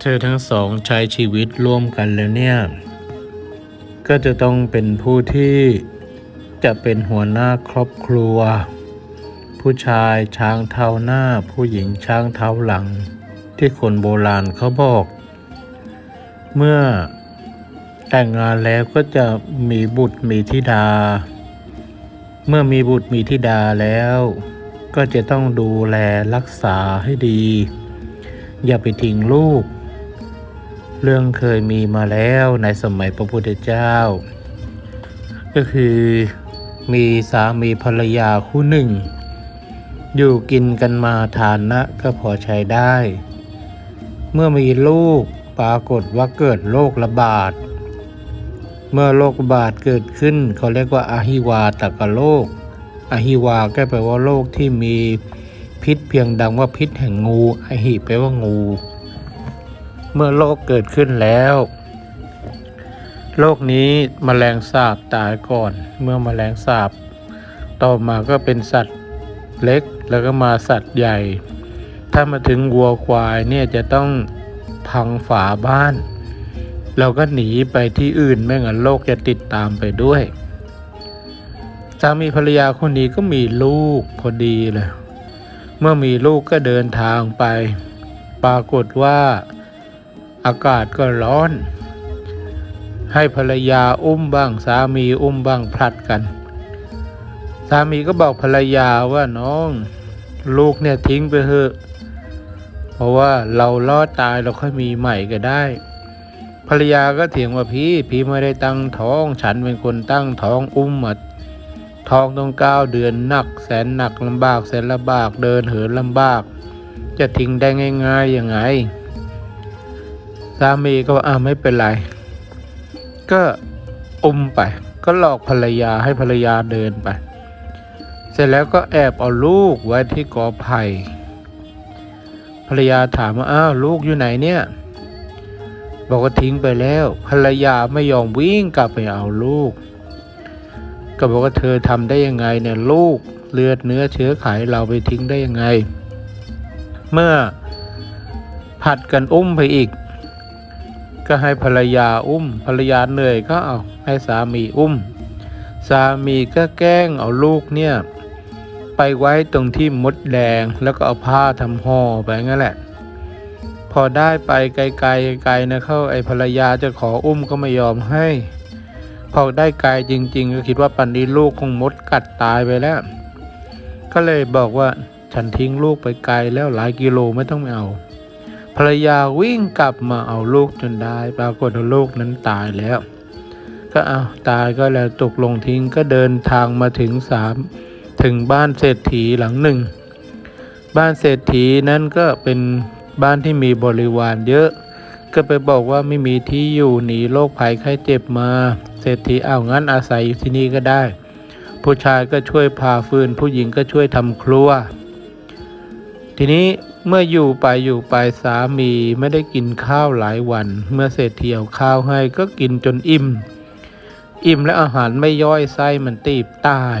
เธอทั้งสองใช้ชีวิตร่วมกันแล้วเนี่ย ก็จะต้องเป็นผู้ที่จะเป็นหัวหน้าครอบครัว ผู้ชายช้างเท้าหน้า ผู้หญิงช้างเท้าหลัง ที่คนโบราณเขาบอก เมื่อ แต่งงานแล้วก็จะมีบุตรมีธิดา เมื่อมีบุตรมีธิดาแล้ว ก็จะต้องดูแลรักษาให้ดี อย่าไปทิ้งลูก เรื่องเคยมีมาแล้วในสมัยพระพุทธเจ้า ก็คือมีสามีภรรยาคู่หนึ่ง อยู่กินกันมาฐานะก็พอใช้ได้ เมื่อมีลูกปรากฏว่าเกิดโรคระบาด เมื่อโรคระบาดเกิดขึ้น เขาเรียกว่าอาหิวาตกโรคอาหิวาก็แปลว่าโรคที่มีพิษเพียงดังว่าพิษแห่งงูอาหิแปลว่างู เมื่อโรคเกิดขึ้นแล้วโรคนี้มแมลงสาบตายก่อน เมื่อมแมลงสาบ ต่อมาก็เป็นสัตว์เล็กแล้วก็มาสัตว์ใหญ่ ถ้ามาถึงวัวควายเนี่ยจะต้องพังฝาบ้าน เราก็หนีไปที่อื่นไม่งั้นโรคจะติดตามไปด้วยสามีภรรยาคนนี้ก็มีลูกพอดีเลยเมื่อมีลูกก็เดินทางไป ปรากฏว่าอากาศก็ร้อน ให้ภรรยาอุ้มบ้างสามีอุ้มบ้างพลัดกัน สามีก็บอกภรรยาว่าน้อง ลูกเนี่ยทิ้งไปเถอะ เพราะว่าเรารอดตายเราค่อยมีใหม่ก็ได้ ภรรยาก็เถียงว่าพี่ พี่ไม่ได้ตั้งท้อง ฉันเป็นคนตั้งท้องอุ้มมาท้องต้องเก้าเดือนหนัก แสนหนักลำบากแสนลำบากเดินเหินลำบาก จะทิ้งได้ง่ายๆยังไงสามีก็ว่าอ่าไม่เป็นไร ก็อุ้มไป ก็หลอกภรรยาให้ภรรยาเดินไป เสร็จแล้วก็แอบเอาลูกไว้ที่กอไผ่ภรรยาถามว่าอ้าวลูกอยู่ไหนเนี่ย บอกว่าทิ้งไปแล้ว ภรรยาไม่ยอมวิ่งกลับไปเอาลูก ก็บอกว่าเธอทำได้ยังไงเนี่ยลูกเลือดเนื้อเชื้อไขเราไปทิ้งได้ยังไง เมื่อผัดกันอุ้มไปอีก ก็ให้ภรรยาอุ้ม ภรรยาเหนื่อยก็เอาให้สามีอุ้ม สามีก็แกล้งเอาลูกเนี่ยไปไว้ตรงที่มดแดงแล้วก็เอาผ้าทำห่อไปงั้นแหละ พอได้ไปไกลๆไกลๆนะเข้าไอ้ภรรยาจะขออุ้มก็ไม่ยอมให้ พอได้ไกลจริง ๆ ก็คิดว่าปันนี้ลูกคงมดกัดตายไปแล้ว ก็เลยบอกว่าฉันทิ้งลูกไปไกลแล้วหลายกิโลไม่ต้องเอา ภรรยาวิ่งกลับมาเอาลูกจนได้ ปรากฏว่าลูกนั้นตายแล้ว ก็เอาตายก็แล้วตกลงทิ้งก็เดินทางมาถึงสามถึงบ้านเศรษฐีหลังหนึ่ง บ้านเศรษฐีนั้นก็เป็น บ้านที่มีบริวารเยอะ ก็ไปบอกว่าไม่มีที่อยู่หนีโรคภัยไข้เจ็บมา เศรษฐีเอางั้นอาศัยอยู่ที่นี่ก็ได้ ผู้ชายก็ช่วยพาฟืน ผู้หญิงก็ช่วยทำครัว ทีนี้เมื่ออยู่ไปอยู่ไปสามีไม่ได้กินข้าวหลายวัน เมื่อเศรษฐีเอาข้าวให้ก็กินจนอิ่ม อิ่มและอาหารไม่ย่อยไส้มันตีบตาย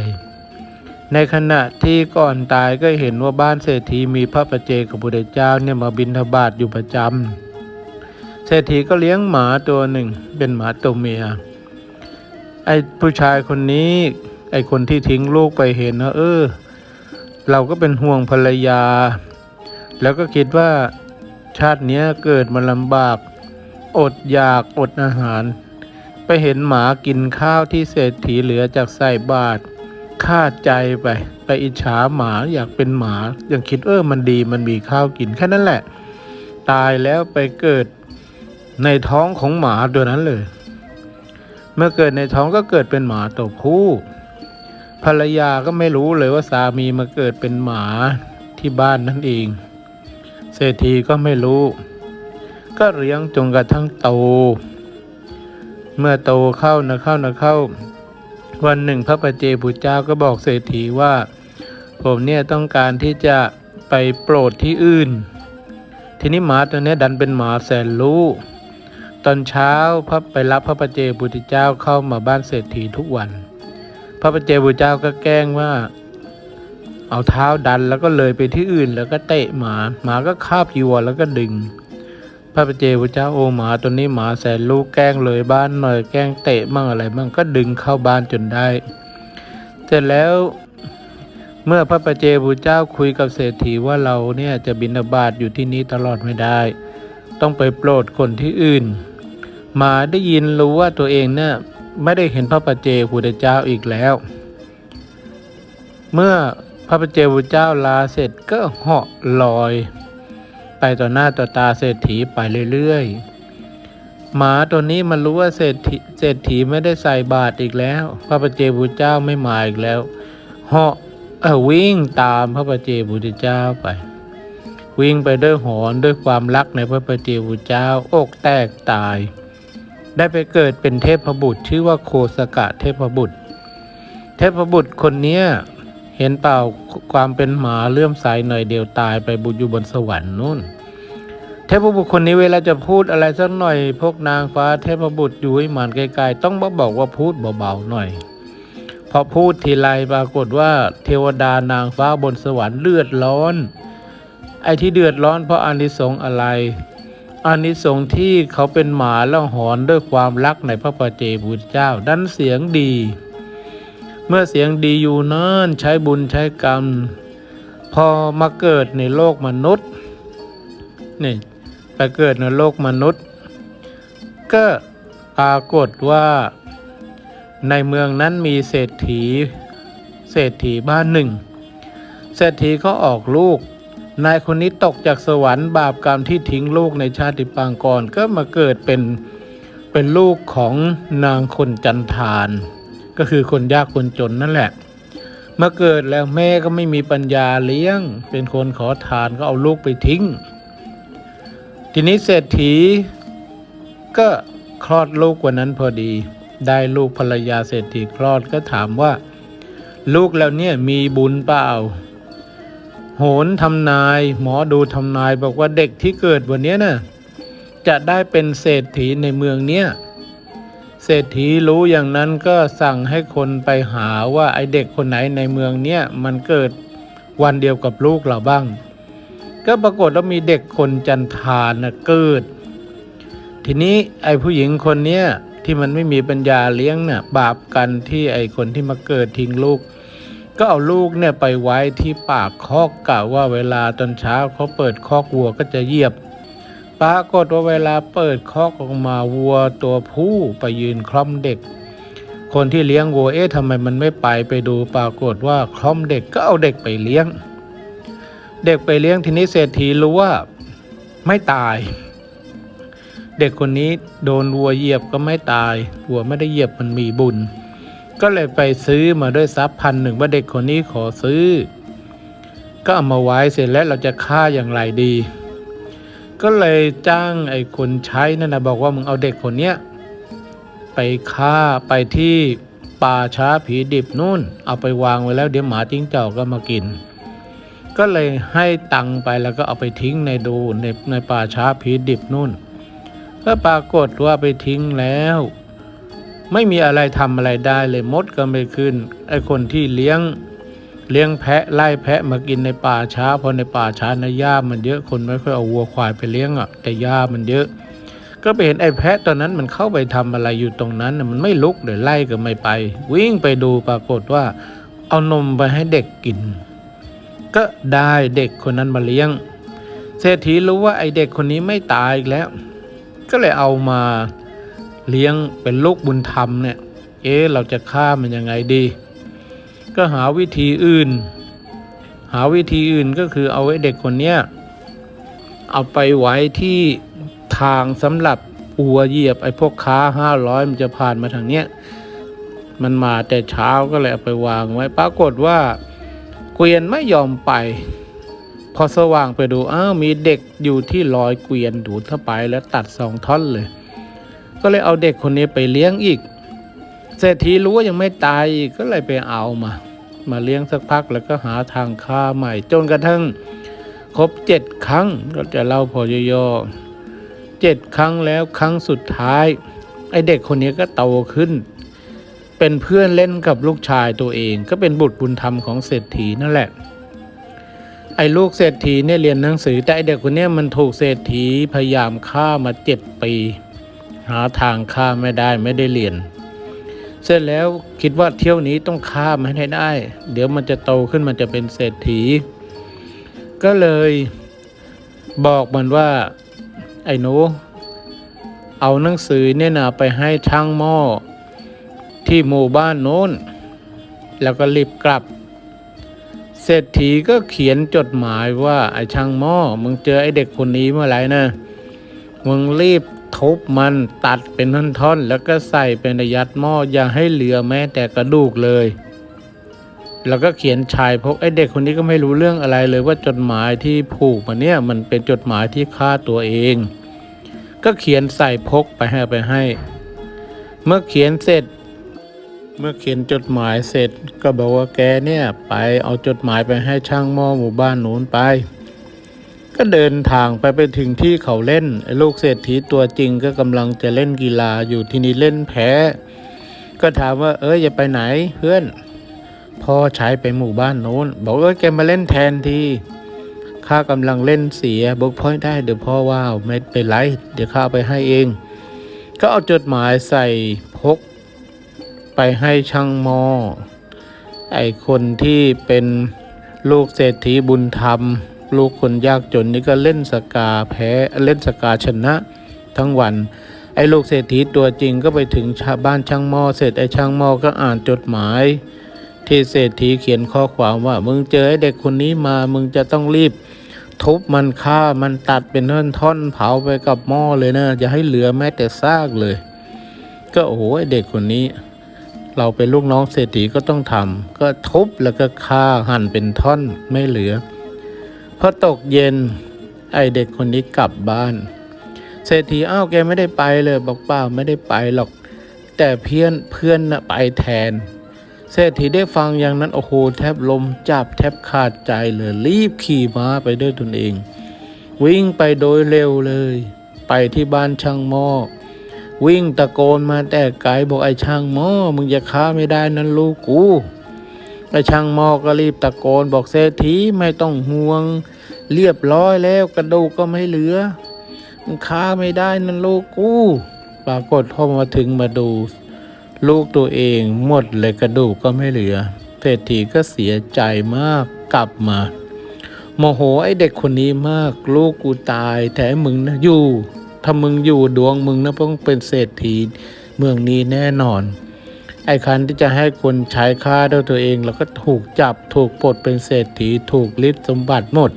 ในขณะที่ก่อนตายก็เห็นว่าบ้านเศรษฐีมีพระประเจกับพระพุทธเจ้าเนี่ยมาบิณฑบาตอยู่ประจำเศรษฐีก็เลี้ยงหมาตัวหนึ่ง เป็นหมาตัวเมียไอ้ผู้ชายคนนี้ไอ้คนที่ทิ้งลูกไปเห็นนะเออ เราก็เป็นห่วงภรรยา แล้วก็คิดว่าชาติเนี้ยเกิดมาลำบาก อดอยากอดอาหาร ไปเห็นหมากินข้าวที่เศรษฐีเหลือจากใส่บาตราใจไป ไปอิจฉาหมาอยากเป็นหมายังคิดเออมันดีมันมีข้าวกินแค่นั้นแหละ ตายแล้วไปเกิดในท้องของหมาตัวนั้นเลย เมื่อเกิดในท้องก็เกิดเป็นหมาตัวผู้ภรรยาก็ไม่รู้เลยว่าสามีมาเกิดเป็นหมาที่บ้านนั่นเอง เศรษฐีก็ไม่รู้ ก็เลี้ยงจนกระทั่งโต เมื่อโตเข้านะเข้านะเข้า วันหนึ่งพระปัจเจพุเจ้าก็บอกเศรษฐีว่า ผมเนี่ยต้องการที่จะไปโปรดที่อื่น ทีนี้หมาตัวนี้ดันเป็นหมาแสนรู้ตอนเช้าพระไปรับพระประเจบุตรเจ้าเข้ามาบ้านเศรษฐีทุกวัน พระประเจบุตรเจ้าก็แกล้งว่า เอาเท้าดันแล้วก็เลยไปที่อื่นแล้วก็เตะหมาหมาก็คาบยีวรแล้วก็ดึง ระประเจบุตรเจ้าโอหมาตัวนี้หมาแสนลูกแกล้งเลยบ้านหน่อยแกล้งเตะมั่งอะไรมั่งก็ดึงเข้าบ้านจนได้ เสร็จแล้วเมื่อพระประเจบุตรเจ้าคุยกับเศรษฐีว่าเราเนี่ยจะบินาบาตอยู่ที่นี้ตลอดไม่ได้ ต้องไปโปรดคนที่อื่น หมาได้ยินรู้ว่าตัวเองเนี่ยไม่ได้เห็นพระประเจพุทธเจ้าอีกแล้ว เมื่อพระประเจพุทธเจ้าลาเสร็จก็เหาะลอย ไปต่อหน้าต่อตาเศรษฐีไปเรื่อยๆ หมาตัวนี้มันรู้ว่าเศรษฐีเศรษฐีไม่ได้ใส่บาตรอีกแล้ว พระประเจพุเจ้าไม่มาอีกแล้วเหาะวิ่งตามพระประเจพุทธเจ้าไป วิ่งไปด้วยหอนด้วยความรักในพระประเจพุเจ้าอกแตกตาย ได้ไปเกิดเป็นเทพบุตรชื่อว่าโคสกะเทพบุตร เทพบุตรคนเนี้ย เห็นเปล่าความเป็นหมาเลื่อมใสหน่อยเดียวตายไปบุญอยู่บนสวรรค์นู่น เทพบุตรคนนี้เวลาจะพูดอะไรสักหน่อย พวกนางฟ้าเทพบุตรอยู่ให้หมันไกลๆต้องมาบอกว่าพูดเบาๆหน่อยพอพูดทีไรปรากฏว่าเทวดานางฟ้าบนสวรรค์เลือดร้อน ไอ้ที่เดือดร้อนเพราะอานิสงส์อะไรอานิสงส์ที่เขาเป็นหมาแล้วหอนด้วยความรักในพระปเจบุตรเจ้าดันเสียงดี เมื่อเสียงดีอยู่นั่นใช้บุญใช้กรรม พอมาเกิดในโลกมนุษย์นี่ไปเกิดในโลกมนุษย์ ก็ปรากฏว่า ในเมืองนั้นมีเศรษฐี เศรษฐีบ้านหนึ่ง เศรษฐีเขาออกลูก นายคนนี้ตกจากสวรรค์บาปกรรมที่ทิ้งลูกในชาติปางก่อนก็มาเกิดเป็นเป็นลูกของนางคนจันทาน ก็คือคนยากคนจนนั่นแหละมาเกิดแล้วแม่ก็ไม่มีปัญญาเลี้ยง เป็นคนขอทานก็เอาลูกไปทิ้ง ทีนี้เศรษฐี ก็คลอดลูกวันนั้นพอดี ได้ลูกภรรยาเศรษฐีคลอดก็ถามว่า ลูกแล้วเนี่ยมีบุญเปล่า โหนทำนาย หมอดูทำนายบอกว่าเด็กที่เกิดวันนี้ยน่ะจะได้เป็นเศรษฐีในเมืองเนี้ย เศรษฐีรู้อย่างนั้นก็สั่งให้คนไปหาว่าไอเด็กคนไหนในเมืองเนี้ยมันเกิดวันเดียวกับลูกเราบ้าง ก็ปรากฏว่ามีเด็กคนจันทานนะเกิด ทีนี้ไอผู้หญิงคนเนี้ยที่มันไม่มีปัญญาเลี้ยงน่ะบาปกันที่ไอคนที่มาเกิดทิ้งลูก ก็เอาลูกเนี่ยไปไว้ที่ปากคอกกะว่าเวลาตอนเช้าเขาเปิดคอกวัวก็จะเหยียบ ปรากฏว่าเวลาเปิดคอกออกมาวัวตัวผู้ไปยืนคล่อมเด็ก คนที่เลี้ยงวัวเอ๊ะทำไมมันไม่ไปไปดูปรากฏว่าคล่อมเด็กก็เอาเด็กไปเลี้ยง เด็กไปเลี้ยงทีนี้เศรษฐีรู้ว่าไม่ตาย เด็กคนนี้โดนวัวเหยียบก็ไม่ตายวัวไม่ได้เหยียบมันมีบุญ ก็เลยไปซื้อมาด้วยทรัพย์พันหนึ่งว่าเด็กคนนี้ขอซื้อ ก็เอามาไว้เสร็จแล้วเราจะฆ่าอย่างไรดี ก็เลยจ้างไอ้คนใช้นั่นนะบอกว่ามึงเอาเด็กคนเนี้ยไปฆ่าไปที่ป่าช้าผีดิบนู่น เอาไปวางไว้แล้วเดี๋ยวหมาจิ้งจอกก็มากิน ก็เลยให้ตังค์ไปแล้วก็เอาไปทิ้งในดูในในป่าช้าผีดิบนู่นก็ปรากฏว่าไปทิ้งแล้ว ไม่มีอะไรทำอะไรได้เลยมดก็ไม่ขึ้นไอคนที่เลี้ยง เลี้ยงแพะไล่แพะมากินในป่าช้าเพราะในป่าช้านะหญ้ามันเยอะคนไม่ค่อยเอาวัวควายไปเลี้ยงอะแต่หญ้ามันเยอะ ก็ไปเห็นไอ้แพะตอนนั้นมันเข้าไปทำอะไรอยู่ตรงนั้นมันไม่ลุกเลยไล่ก็ไม่ไป วิ่งไปดูปรากฏว่า เอานมไปให้เด็กกิน ก็ได้เด็กคนนั้นมาเลี้ยง เศรษฐีรู้ว่าไอ้เด็กคนนี้ไม่ตายอีกแล้ว ก็เลยเอามาเลี้ยงเป็นลูกบุญธรรมเนี่ย เอ๊ะเราจะฆ่ามันยังไงดี ก็หาวิธีอื่น หาวิธีอื่นก็คือเอาไว้เด็กคนเนี้ยเอาไปไว้ที่ทางสำหรับอัวเหยียบไอ้พวกค้าห้าร้อยมันจะผ่านมาทางเนี้ยมันมาแต่เช้าก็เลยเอาไปวางไว้ ปรากฏว่าเกวียนไม่ยอมไป พอสว่างไปดูอ้าวมีเด็กอยู่ที่ลอยเกวียนดูดเข้าไปแล้วตัดสองท่อนเลย ก็เลยเอาเด็กคนนี้ไปเลี้ยงอีกเศรษฐีรู้ว่ายังไม่ตายก็เลยไปเอามา มาเลี้ยงสักพัก แล้วก็หาทางฆ่าใหม่ จนกระทั่งครบเจ็ดครั้งก็จะเล่าพอย่อเจ็ดครั้งแล้วครั้งสุดท้าย ไอเด็กคนนี้ก็โตขึ้น เป็นเพื่อนเล่นกับลูกชายตัวเอง ก็เป็นบุตรบุญธรรมของเศรษฐีนั่นแหละ ไอ้ลูกเศรษฐีเนี่ยเรียนหนังสือ แต่ไอเด็กคนนี้มันถูกเศรษฐีพยายามฆ่ามาเจ็ดปี หาทางฆ่าไม่ได้ไม่ได้เรียน เสร็จแล้วคิดว่าเที่ยวนี้ต้องฆ่ามให้ได้ เดี๋ยวมันจะโตขึ้นมันจะเป็นเศรษฐี ก็เลยบอกมันว่า ไอ้หนูเอาหนังสือเนี่ยนะไปให้ช่างหม้อที่หมู่บ้านโน้น แล้วก็รีบกลับ เศรษฐีก็เขียนจดหมายว่าไอ้ช่างหม้อมึงเจอไอ้เด็กคนนี้เมื่อไหร่นะมึงรีบ ทุบมันตัดเป็นท่อนๆแล้วก็ใส่เป็นยัดหม้ออย่าให้เหลือแม้แต่กระดูกเลย แล้วก็เขียนชายพกไอ้เด็กคนนี้ก็ไม่รู้เรื่องอะไรเลยว่าจดหมายที่ผูกมาเนี่ยมันเป็นจดหมายที่ฆ่าตัวเอง ก็เขียนใส่พกไปให้ไปให้ เมื่อเขียนเสร็จ เมื่อเขียนจดหมายเสร็จ ก็บอกว่าแกเนี่ยไปเอาจดหมายไปให้ช่างหม้อหมู่บ้านนู้นไป ก็เดินทางไปไปถึงที่เขาเล่นลูกเศรษฐีตัวจริงก็กำลังจะเล่นกีฬาอยู่ที่นี่เล่นแพ้ ก็ถามว่าเอ้ยอย่าไปไหนเพื่อนพ่อใช้ไปหมู่บ้านโน้น บอกเอ้ยแกมาเล่นแทนทีข้ากำลังเล่นเสียบอกพ่อได้เดี๋ยวพ่อว่าไม่เป็นไรเดี๋ยวข้าไปให้เอง ก็เอาจดหมายใส่พก ไปให้ช่างมอไอคนที่เป็นลูกเศรษฐีบุญธรรม ลูกคนยากจนนี่ก็เล่นสกาแพ้เล่นสกาชนะทั้งวัน ไอ้ลูกเศรษฐีตัวจริงก็ไปถึงชาบ้านช่างหม้อเสร็จไอ้ช่างหม้อก็อ่านจดหมาย ที่เศรษฐีเขียนข้อความว่ามึงเจอไอ้เด็กคนนี้มามึงจะต้องรีบ ทุบมันฆ่ามันตัดเป็นท่อนๆเผาไปกับหม้อเลยนะอย่าให้เหลือแม้แต่ซากเลย ก็โอ้โหไอ้เด็กคนนี้เราเป็นลูกน้องเศรษฐีก็ต้องทำก็ทุบแล้วก็ฆ่าหั่นเป็นท่อนไม่เหลือ พอตกเย็น ไอเด็กคนนี้กลับบ้าน เศรษฐีอ้าวแกไม่ได้ไปเลย บอกเปล่าไม่ได้ไปหรอก แต่เพื่อนเพื่อนน่ะไปแทน เศรษฐีได้ฟังอย่างนั้น โอ้โหแทบลมจับแทบขาดใจเลยรีบขี่ม้าไปด้วยตนเอง วิ่งไปโดยเร็วเลย ไปที่บ้านช่างหม้อวิ่งตะโกนมาแต่ไกลบอกไอ้ช่างหม้อมึงจะฆ่าไม่ได้นั่นลูกกู ไอ้ช่างหม้อก็รีบตะโกนบอกเศรษฐีไม่ต้องห่วง เรียบร้อยแล้วกระดูกก็ไม่เหลือมึงฆ่าไม่ได้นั่นลูกกูปรากฏพอมาถึงมาดู ลูกตัวเองหมดเลยกระดูกก็ไม่เหลือเศรษฐีก็เสียใจมากกลับมาโมโหไอ้เด็กคนนี้มาก ลูกกูตายแต่มึงนะอยู่ถ้ามึงอยู่ดวงมึงนะต้องเป็นเศรษฐีเมืองนี้แน่นอน ไอ้คันที่จะให้คนใช้ค่าด้วยตัวเอง แล้วก็ถูกจับถูกปลดเป็นเศรษฐีถูกลิดสมบัติหมด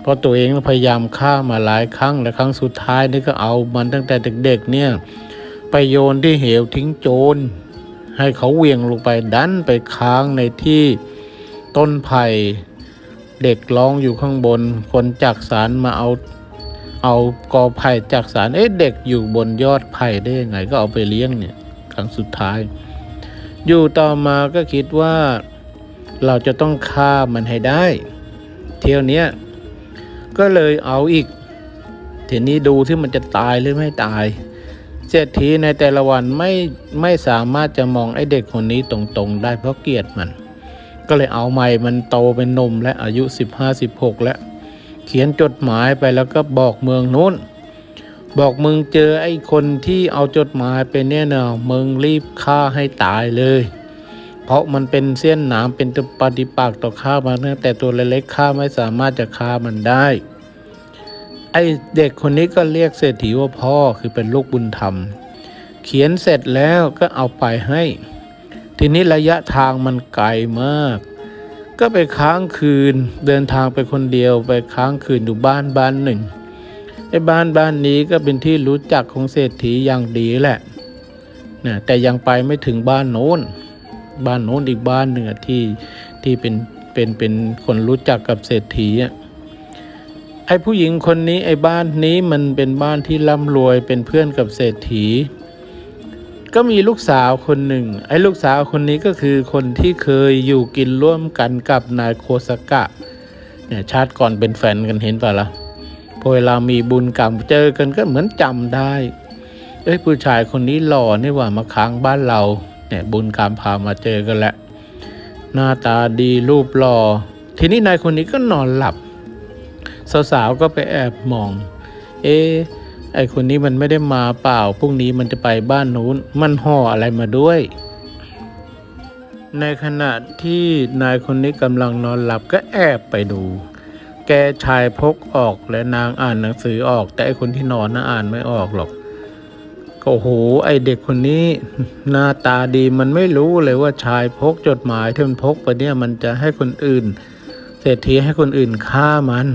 เพราะตัวเองพยายามฆ่ามาหลายครั้งและครั้งสุดท้ายนี่ก็เอามันตั้งแต่เด็กๆเนี่ยไปโยนที่เหวทิ้งโจรให้เขาเหวี่ยงลงไปดันไปค้างในที่ต้นไผ่เด็กร้องอยู่ข้างบน คนจักสารมาเอาเอากอไผ่จากสารเอ๊ะเด็กอยู่บนยอดไผ่ได้ยังไงก็เอาไปเลี้ยงเนี่ยครั้งสุดท้าย อยู่ต่อมาก็คิดว่า เราจะต้องฆ่ามันให้ได้ เที่ยวเนี้ยก็เลยเอาอีกทีนี้ดูที่มันจะตายหรือไม่ตายเศรษฐีในแต่ละวันไม่ไม่สามารถจะมองไอ้เด็กคนนี้ตรงๆ ได้เพราะเกลียดมัน ก็เลยเอาใหม่มันโตเป็นนมและอายุ 15-16 แล้ว เขียนจดหมายไปแล้วก็บอกเมืองนู้น บอกมึงเจอไอ้คนที่เอาจดหมายไปเนี่ยเนาะมึงรีบฆ่าให้ตายเลย เพราะมันเป็นเส้นหนามเป็นตัวปฏิปักษ์ต่อข้ามันนะแต่ตัวเล็กๆข้าไม่สามารถจะฆ่ามันได้ ไอ้เด็กคนนี้ก็เรียกเศรษฐีว่าพ่อคือเป็นลูกบุญธรรม เขียนเสร็จแล้วก็เอาไปให้ ทีนี้ระยะทางมันไกลมาก ก็ไปค้างคืนเดินทางไปคนเดียวไปค้างคืนอยู่บ้านบ้านหนึ่ง ไอ้บ้านบ้านนี้ก็เป็นที่รู้จักของเศรษฐีอย่างดีแหละนะแต่ยังไปไม่ถึงบ้านโน้น บ้านโน้นอีกบ้านหนึ่งที่ที่เป็นเป็นเป็นคนรู้จักกับเศรษฐีอะไอ้ผู้หญิงคนนี้ไอ้บ้านนี้มันเป็นบ้านที่ร่ำรวยเป็นเพื่อนกับเศรษฐี ก็มีลูกสาวคนหนึ่ง ไอ้ลูกสาวคนนี้ก็คือคนที่เคยอยู่กินร่วมกันกับนายโคสกะเนี่ยชาติก่อนเป็นแฟนกันเห็นป่ะละ่ะ เวลามีบุญกรรมเจอกันก็เหมือนจำได้เอ้ยผู้ชายคนนี้หล่อนี่ว่ามาค้างบ้านเราเนี่ยบุญกรรมพามาเจอกันแหละ หน้าตาดีรูปหล่อทีนี้นายคนนี้ก็นอนหลับ สาวๆก็ไปแอบมอง เอ๊ไอคนนี้มันไม่ได้มาเปล่าพรุ่งนี้มันจะไปบ้านนู้น มันห่ออะไรมาด้วย ในขณะที่นายคนนี้กำลังนอนหลับก็แอบไปดู แกชายพกออกและนางอ่านหนังสือออก แต่ไอคนที่นอนน่ะอ่านไม่ออกหรอกก็โหไอเด็กคนนี้ หน้าตาดีมันไม่รู้เลยว่าชายพกจดหมายที่มันพกไปเนี่ยมันจะให้คนอื่นเศรษฐีให้คนอื่นฆ่ามัน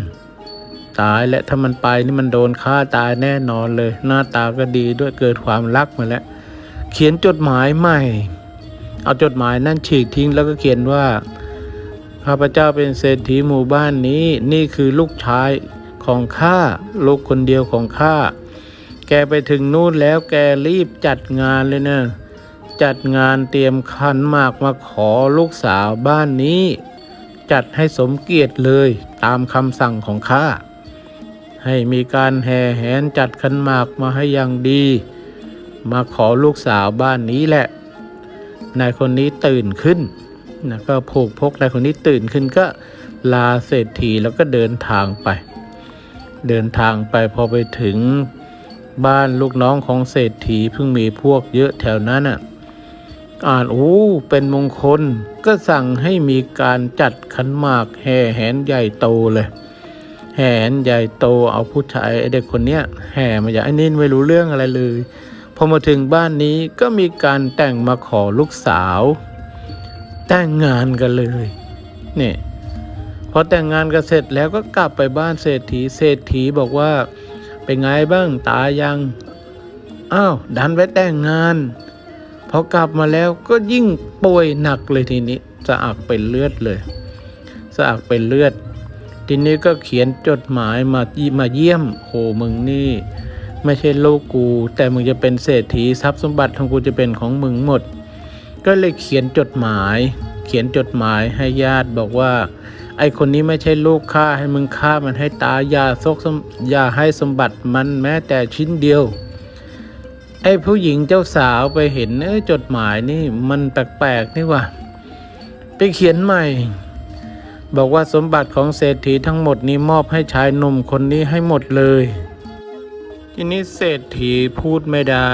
ตายและถ้ามันไปนี่มันโดนฆ่าตายแน่นอนเลย หน้าตาก็ดีด้วยเกิดความรักมาแล้วเขียนจดหมายใหม่ เอาจดหมายนั่นฉีกทิ้งแล้วก็เขียนว่า ข้าพเจ้าเป็นเศรษฐีหมู่บ้านนี้นี่คือลูกชายของข้าลูกคนเดียวของข้าแกไปถึงนู่นแล้วแกรีบจัดงานเลยเนะจัดงานเตรียมขันหมากมาขอลูกสาวบ้านนี้ จัดให้สมเกียรติเลยตามคำสั่งของข้าให้มีการแห่แหนจัดขันหมากมาให้อย่างดี มาขอลูกสาวบ้านนี้แหละนายคนนี้ตื่นขึ้น นะก็ผูกพกนายคนนี้ตื่นขึ้นก็ลาเศรษฐีแล้วก็เดินทางไป เดินทางไปพอไปถึงบ้านลูกน้องของเศรษฐีเพิ่งมีพวกเยอะแถวนั้นอะอ่านโอ้เป็นมงคลก็สั่งให้มีการจัดขันหมากแห่แหนใหญ่โตเลย แห่แหนใหญ่โตเอาผู้ชายไอเด็กคนเนี้ยแห่มาอย่างไอ้นี่ไม่รู้เรื่องอะไรเลยพอมาถึงบ้านนี้ก็มีการแต่งมาขอลูกสาว แต่งงานกันเลยเนี่ยพอแต่งงานกันเสร็จแล้วก็กลับไปบ้านเศรษฐีเศรษฐีบอกว่า เป็นไงบ้างตายังอ้าวดันไปแต่งงานพอกลับมาแล้วก็ยิ่งป่วยหนักเลยทีนี้สะอักเป็นเลือดเลยสะอักเป็นเลือด ทีนี้ก็เขียนจดหมายมามาเยี่ยมโหมึงนี่ ไม่ใช่ลูกกู แต่มึงจะเป็นเศรษฐีทรัพย์สมบัติของกูจะเป็นของมึงหมด ก็เลยเขียนจดหมาย เขียนจดหมายให้ญาติบอกว่า ไอคนนี้ไม่ใช่ลูกข้าให้มึงฆ่ามันให้ตายอย่าซกสมอย่าให้สมบัติมันแม้แต่ชิ้นเดียว ไอผู้หญิงเจ้าสาวไปเห็นเอ้ยจดหมายนี่มันแปลกๆนี่ว่ะไปเขียนใหม่ บอกว่าสมบัติของเศรษฐีทั้งหมดนี้มอบให้ชายหนุ่มคนนี้ให้หมดเลย ทีนี้เศรษฐีพูดไม่ได้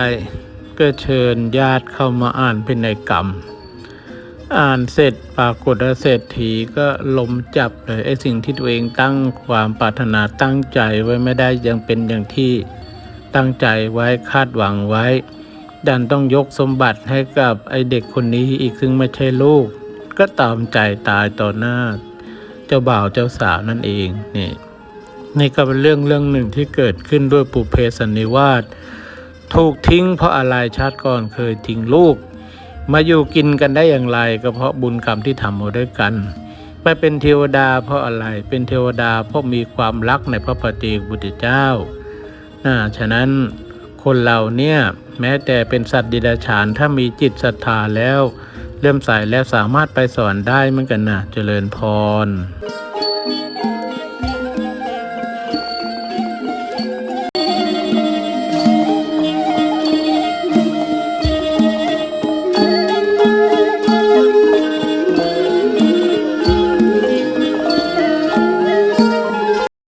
ก็เชิญญาติเข้ามาอ่านเป็นในกรรม อ่านเสร็จปรากฏว่าเศรษฐีก็ล้มจับเลยไอ้สิ่งที่ตัวเองตั้งความปรารถนาตั้งใจไว้ไม่ได้ยังเป็นอย่างที่ตั้งใจไว้คาดหวังไว้ ดันต้องยกสมบัติให้กับไอเด็กคนนี้อีกซึ่งไม่ใช่ลูก ก็ตามใจตายต่อหน้า เจ้าบ่าวเจ้าสาวนั่นเองนี่นี่ก็เป็นเรื่องเรื่องหนึ่งที่เกิดขึ้นด้วยปุเพสันนิวาส ถูกทิ้งเพราะอะไรชาติก่อนเคยทิ้งลูก มาอยู่กินกันได้อย่างไร ก็เพราะบุญกรรมที่ทำมาด้วยกัน ไปเป็นเทวดาเพราะอะไรเป็นเทวดาเพราะมีความรักในพระปฏิบุตรเจ้าน่าฉะนั้นคนเราเนี่ยแม้แต่เป็นสัตว์ดิดาฉานถ้ามีจิตศรัทธาแล้ว เริ่มใส่แล้วสามารถไปสอนได้เหมือนกันนะเจริญพร